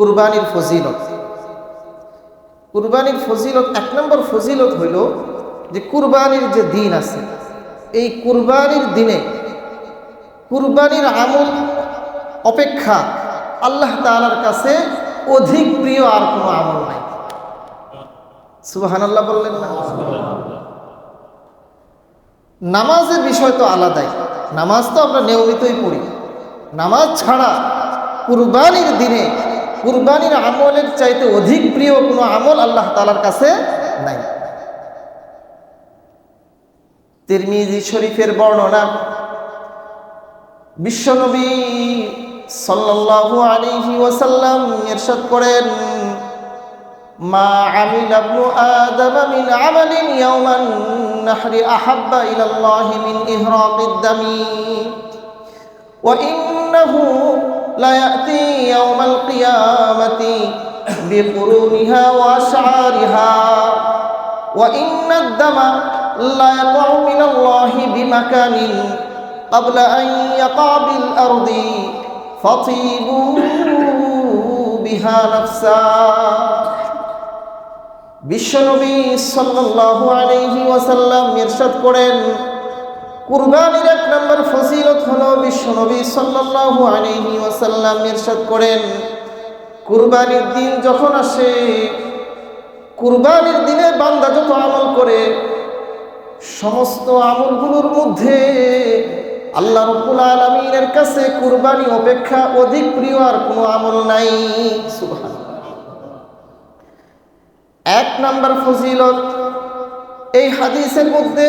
কুরবানির ফজিলত। কুরবানির ফজিলত, এক নম্বর ফজিলত হইল যে কুরবানির যে দিন আছে, এই কুরবানির দিনে কুরবানির আমল অপেক্ষা আল্লাহ তাআলার কাছে অধিক প্রিয় আর কোনো আমল নাই। সুবহানাল্লাহ বললেন না? নামাজের বিষয় তো আলাদাই। নামাজ তো আমরা নিয়মিতই পড়ি। নামাজ ছাড়া কুরবানির দিনে কুরবানির আমলের চাইতে অধিক প্রিয় কোনো আমল আল্লাহ তালার কাছে নাই। তিরমিজি শরীফের বর্ণনা, বিশ্বনবী সাল্লাল্লাহু আলাইহি ওয়াসাল্লাম ইরশাদ করেন, মা আমিল ইবনু আদম মিন আমালিন ইয়াওমান নাহরি আহাব্বা ইলা আল্লাহ মিন ইহরাকিদ দামি, ওয়া ইন্নাহু লা ইয়াতি ইয়াওমাল কিয়ামাতি বিকুরুনিহা ওয়া আশআরিহা ওয়া ইন্না আদ-দামা লা ইয়াকাউ মিন আল্লাহ বিমাকানিন قبل أن يقع بالأرض فطيبوا بها نفسا বিশ্বনবী সাল্লাল্লাহু আলাইহি ওয়াসাল্লাম ইরশাদ করেন কুরবানির এক নম্বর ফজিলত হলো বিশ্বনবী সাল্লাল্লাহু আলাইহি ওয়াসাল্লাম ইরশাদ করেন। কুরবানির দিন যখন আসে, কুরবানির দিনে বান্দা যত আমল করে, সমস্ত আমলগুলোর মধ্যে আল্লাহ রব্বুল আলমিনের কাছে কুরবানি অপেক্ষা অধিক প্রিয় আর কোনো আমল নাই। সুবহান এক নাম্বার ফজিলত, এই হাদিসের মধ্যে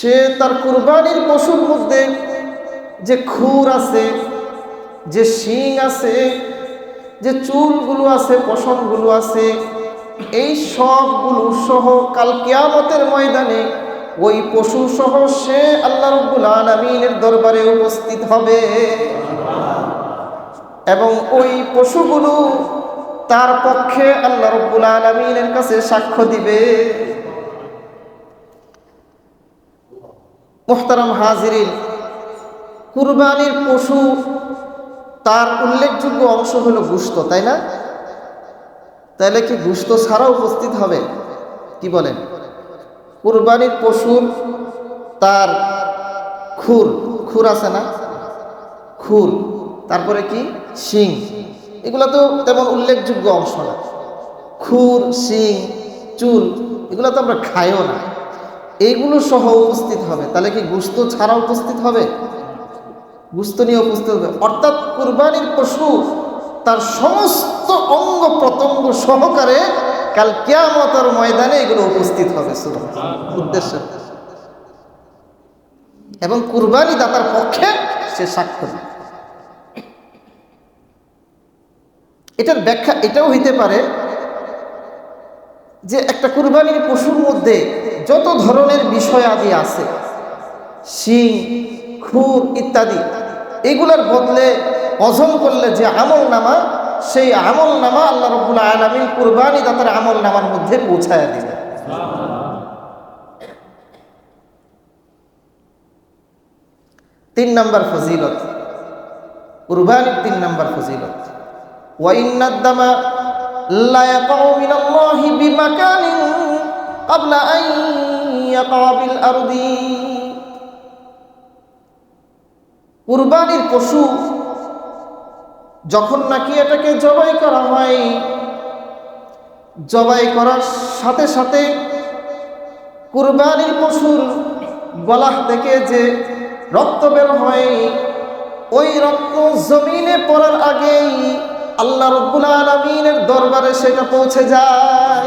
সে তার কুরবানির পশুর মধ্যে যে খুর আছে, যে শিং আছে, যে চুলগুলো আছে, পশমগুলো আছে, এই সবগুলো সহ কাল কিয়ামতের ময়দানে ওই পশু সহ সে আল্লাহ রব্বুল আলমিনের দরবারে উপস্থিত হবে। এবং ওই পশুগুলো তার পক্ষে আল্লাহ রব্বুল আলমিনের কাছে সাক্ষ্য দিবে। মোহতারাম হাজিরিন, কুরবানির পশু তার উল্লেখযোগ্য অংশ হলো গুস্ত, তাই না? তাহলে কি গুস্ত ছাড়া উপস্থিত হবে? কি বলেন? কুরবানির পশুর তার খুর খুর আছে না? খুর, তারপরে কি? শিং, এগুলো তো তেমন উল্লেখযোগ্য অংশ না। খুর, শিং, চুল, এগুলো তো আমরা খাইও না। এইগুলো সহ উপস্থিত হবে। তাহলে কি গুস্ত ছাড়া উপস্থিত হবে? গুস্ত নিয়ে উপস্থিত হবে। অর্থাৎ কুরবানির পশু তার সমস্ত অঙ্গ প্রত্যঙ্গ সহকারে কাল কেয়ামতের ময়দানে এগুলো উপস্থিত হবে উদ্দেশ্য। এবং কুরবানি দাতার পক্ষে সে সাক্ষ্য এটার ব্যাখ্যা এটাও হইতে পারে যে একটা কুরবানির পশুর মধ্যে যত ধরনের বিষয় আদি আছে, শিং, খুর ইত্যাদি, এগুলার বদলে অজম করলে যে আমল নামা, সেই আমল নামা আল্লাহ রবুল্লা আলমিন কুরবানি দাতার আমল নামার মধ্যে পৌঁছায় দিবে তিন নম্বর ফজিলত। কুরবানির তিন নম্বর ফজিলত। ওয়াইন্নাদ্দামা লা ইয়াকাউ মিনাল্লাহি বিমাকানিন قبل أن يقع بالأرض কুরবানির পশু যখন নাকি এটাকে জবাই করা হয় জবাই করার সাথে সাথে কুরবানির পশুর গলা থেকে যে রক্ত বের হয় ওই রক্ত জমিনে পড়ার আগেই আল্লাহ রব্বুল আলমিনের দরবারে সেটা পৌঁছে যায়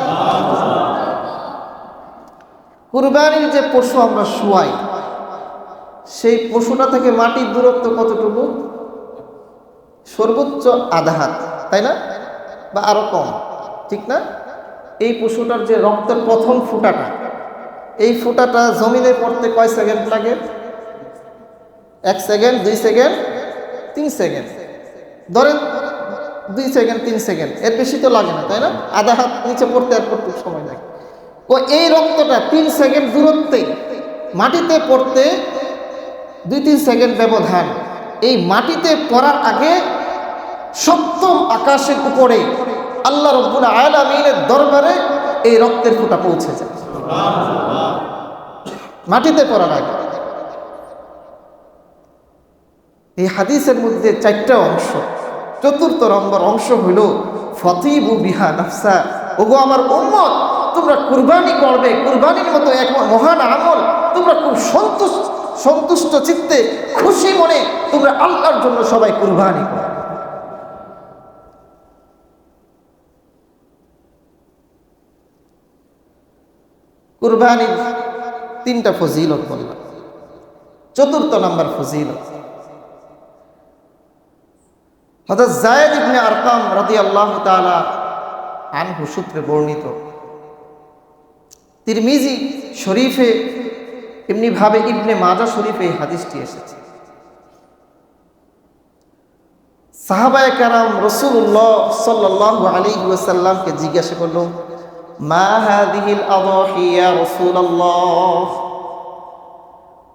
কুরবানির যে পশু আমরা শুয়াই, সেই পশুটা থেকে মাটির দূরত্ব কতটুকু? সর্বোচ্চ আধা হাত, তাই না? বা আরও কম, ঠিক না? এই পশুটার যে রক্তের প্রথম ফুটাটা, এই ফুটাটা জমিনে পড়তে কয় সেকেন্ড লাগে? এক সেকেন্ড, দুই সেকেন্ড, তিন সেকেন্ড। ধরেন দুই সেকেন্ড, তিন সেকেন্ড, এর বেশি তো লাগে না, তাই না? আধা হাত নিচে পড়তে আর পড়তে সময় লাগে? ও এই রক্তটা তিন সেকেন্ড দূরত্বে, মাটিতে পড়তে দুই তিন সেকেন্ড ব্যবধান। এই মাটিতে পড়ার আগে সপ্তম আকাশের উপরে আল্লাহ রব্বুল আলামিনের দরবারে এই রক্তের ফোঁটা পৌঁছে যায়। মাটিতে পড়ার আগে। এই হাদিসের মধ্যে চারটা অংশ, চতুর্থ নম্বর অংশ হইল ফতিবু বিহা নফসা। ওগো আমার উম্মত তোমরা কুরবানি করবে, কুরবানির মতো এক মহান আমল। তোমরা খুব সন্তুষ্ট সন্তুষ্ট চিত্তে খুশি মনে তোমরা আল্লাহর জন্য সবাই কুরবানি করো। কুরবানির তিনটা ফজিলত বললাম। চতুর্থ নাম্বার ফজিলত। হঠাৎ জায়দ ইবনে আরকাম রাদি আল্লাহ তালা আনহু সূত্রে বর্ণিত। তিরমিজি শরীফে এমনিভাবে ইবনে মাজা শরীফে এই হাদিসটি এসেছে। সাহাবায় কারাম রসুল্লাহ সাল্লাহ আলী ওয়াসাল্লামকে জিজ্ঞাসা করল, মা হাদিহিল আবহিয়া রসুল্লাহ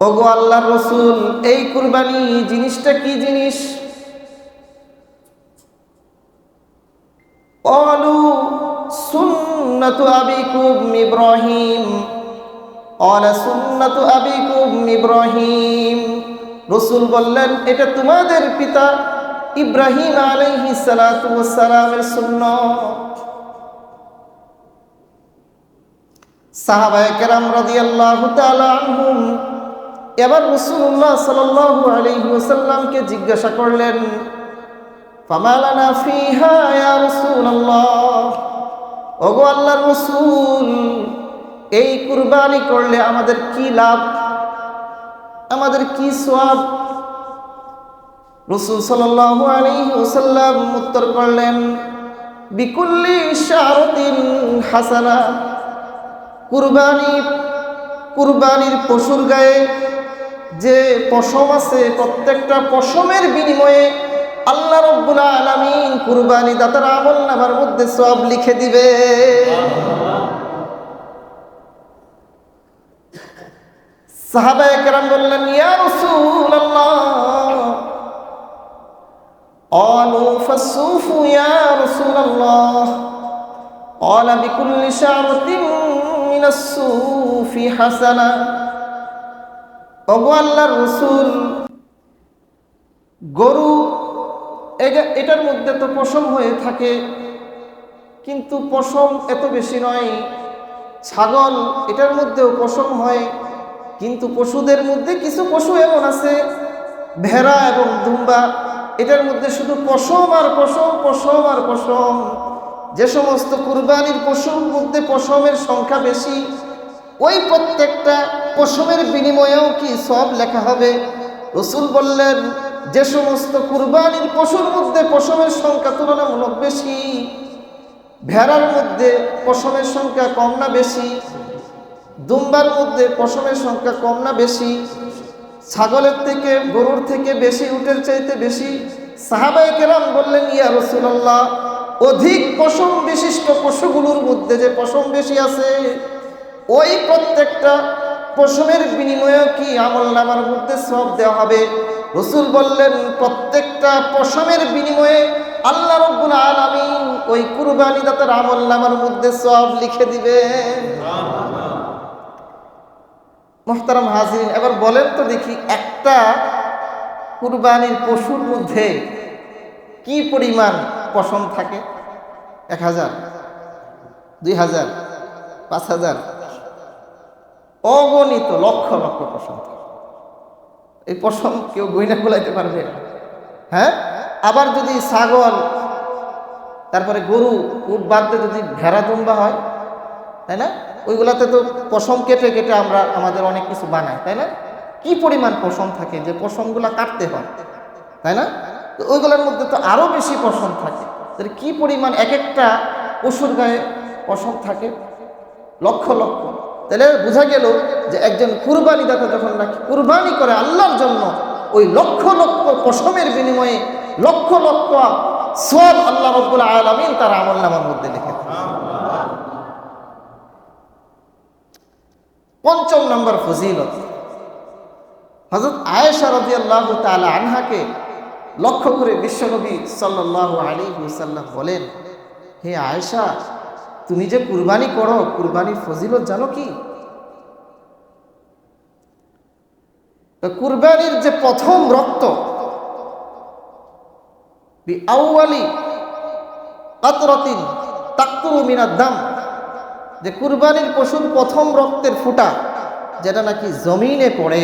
ওগো আল্লাহর রসুল, এই কুরবানি জিনিসটা কি জিনিস? অলু সুন্নাতু আবিকুম ইব্রাহিম। অলা সুন্নাতু আবিকুম ইব্রাহিম। রসুল বললেন, এটা তোমাদের পিতা ইব্রাহিম আলাইহি সালামের শূন্য সাহাবায়ে কেরাম রাদিয়াল্লাহু তাআলা আনহুম এবার রাসূলুল্লাহ সাল্লাল্লাহু আলাইহি ওয়াসাল্লামকে জিজ্ঞাসা করলেন ফামালানা ফিহা রসুল্লাহ ওগো আল্লাহর রাসূল, এই কুরবানি করলে আমাদের কি লাভ? আমাদের কি সওয়াব? রাসূল ওয়াসাল্লাম উত্তর করলেন, বিকুল্লি শারতিন হাসানা, কুরবানি, কুরবানির পশুর গায়ে যে পশম আছে, প্রত্যেকটা পশমের বিনিময়ে আল্লাহ রব্বুল আলামিন কুরবানি দাতার আমল নামার মধ্যে সব লিখে দিবে সাহাবায়ে কেরাম বললেন ইয়া রাসূলুল্লাহ قالوا فالسوف يا رسول الله قال بكل شعرة من السوف حسنة ওগো আল্লাহর রসুল গরু এগা- এটার মধ্যে তো পশম হয়ে থাকে। কিন্তু পশম এত বেশি নয়। ছাগল এটার মধ্যেও পশম হয়। কিন্তু পশুদের মধ্যে কিছু পশু এমন আছে, ভেড়া এবং দুম্বা। এটার মধ্যে শুধু পশম আর পশম পশম আর পশম। যে সমস্ত কুরবানির পশুর মধ্যে পশমের সংখ্যা বেশি, ওই প্রত্যেকটা পশমের বিনিময়েও কি সব লেখা হবে? রসুল বললেন যে সমস্ত কুরবানির পশুর মধ্যে পশমের সংখ্যা তুলনামূলক বেশি, ভেড়ার মধ্যে পশমের সংখ্যা কম না বেশি, দুম্বার মধ্যে পশমের সংখ্যা কম না বেশি, ছাগলের থেকে, গরুর থেকে বেশি, উটের চাইতে বেশি, সাহাবায়ে কেরাম বললেন, ইয়া রসুল্লাহ অধিক পশম বিশিষ্ট পশুগুলোর মধ্যে যে পশম বেশি আছে, ওই প্রত্যেকটা পশমের বিনিময়ে কি আমল নামার মধ্যে সব দেওয়া হবে? রসুল বললেন, প্রত্যেকটা পশমের বিনিময়ে আল্লাহ রব্বুল আলামিন ওই কুরবানি দাতার আমল নামার মধ্যে সব লিখে দিবেন। মোহতারাম হাজির এবার বলেন তো দেখি একটা কুরবানির পশুর মধ্যে কি পরিমাণ পশম থাকে? এক হাজার, দুই হাজার, পাঁচ হাজার? অগণিত লক্ষ লক্ষ পশম থাকে। এই পশম কেউ গইনা গোলাইতে পারবে। হ্যাঁ? আবার যদি ছাগল, তারপরে গরু, উট দিয়ে যদি ভেড়া দুম্বা হয়, তাই না? ওইগুলাতে তো পশম কেটে কেটে আমরা আমাদের অনেক কিছু বানাই, তাই না? কি পরিমাণ পশম থাকে যে পশমগুলা কাটতে হয়, তাই না? তো ওইগুলোর মধ্যে তো আরও বেশি পশম থাকে। তাহলে কি পরিমাণ এক একটা পশুর গায়ে পশম থাকে? লক্ষ লক্ষ। তাহলে বোঝা গেল যে একজন কুরবানি দাতা যখন নাকি কুরবানি করে আল্লাহর জন্য, ওই লক্ষ লক্ষ পশমের বিনিময়ে লক্ষ লক্ষ সব আল্লাহ রব্বুল আলমিন তার আমল নামার মধ্যে লিখে পঞ্চম নম্বর ফজিলত। হজরত আয়েশা রবি আল্লাহ তালা আনহাকে লক্ষ্য করে বিশ্বনবী সাল্লাহ আলী বলেন, হে আয়েশা, তুমি যে কুরবানি করো, কুরবানির ফজিলত জানো কি? কুরবানির যে প্রথম রক্ত আউয়ালি কাতরতিন তাকুরু মিনার দাম, যে কুরবানির পশুর প্রথম রক্তের ফুটা, যেটা নাকি জমিনে পড়ে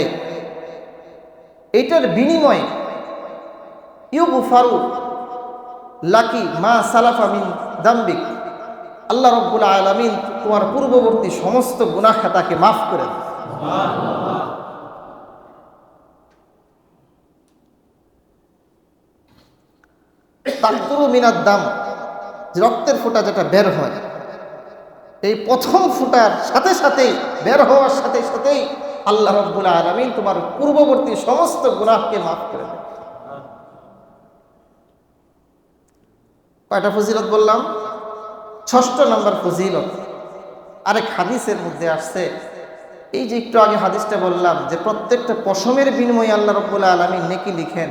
এটার বিনিময়ে ইউগুফারু লাকি মা সালাফা মিন দাম্বিক, আল্লাহ রব্বুল আলমিন তোমার পূর্ববর্তী সমস্ত গুনাহ খাতাকে মাফ করে দেন। তাকুরু মিনার দাম রক্তের ফোঁটা যেটা বের হয়, এই প্রথম ফুটার সাথে সাথেই, বের হওয়ার সাথে সাথেই আল্লাহ রব্বুল আলমিন তোমার পূর্ববর্তী সমস্ত গুনাহকে মাফ করে কয়টা ফজিলত বললাম? ষষ্ঠ নম্বর ফজিলত। আরেক হাদিসের মধ্যে আসছে, এই যে একটু আগে হাদিসটা বললাম, যে প্রত্যেকটা পশমের বিনিময়ে আল্লাহ রব্বুল আলমী নেকি লিখেন।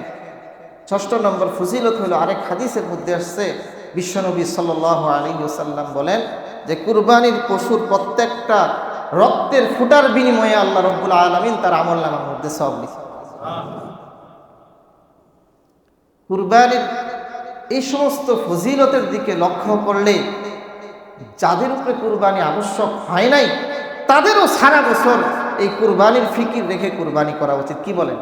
ষষ্ঠ নম্বর ফজিলত হলো আরেক হাদিসের মধ্যে আসছে, বিশ্বনবী সাল আলী সাল্লাম বলেন যে কুরবানির পশুর প্রত্যেকটা রক্তের ফুটার বিনিময়ে আল্লাহ রব্বুল আলমিন তার আমল নামার মধ্যে সব লিখে কুরবানির এই সমস্ত ফজিলতের দিকে লক্ষ্য করলে যাদের উপরে কুরবানি আবশ্যক হয় নাই, তাদেরও সারা বছর এই কুরবানির ফিকির রেখে কুরবানি করা উচিত, কি বলেন?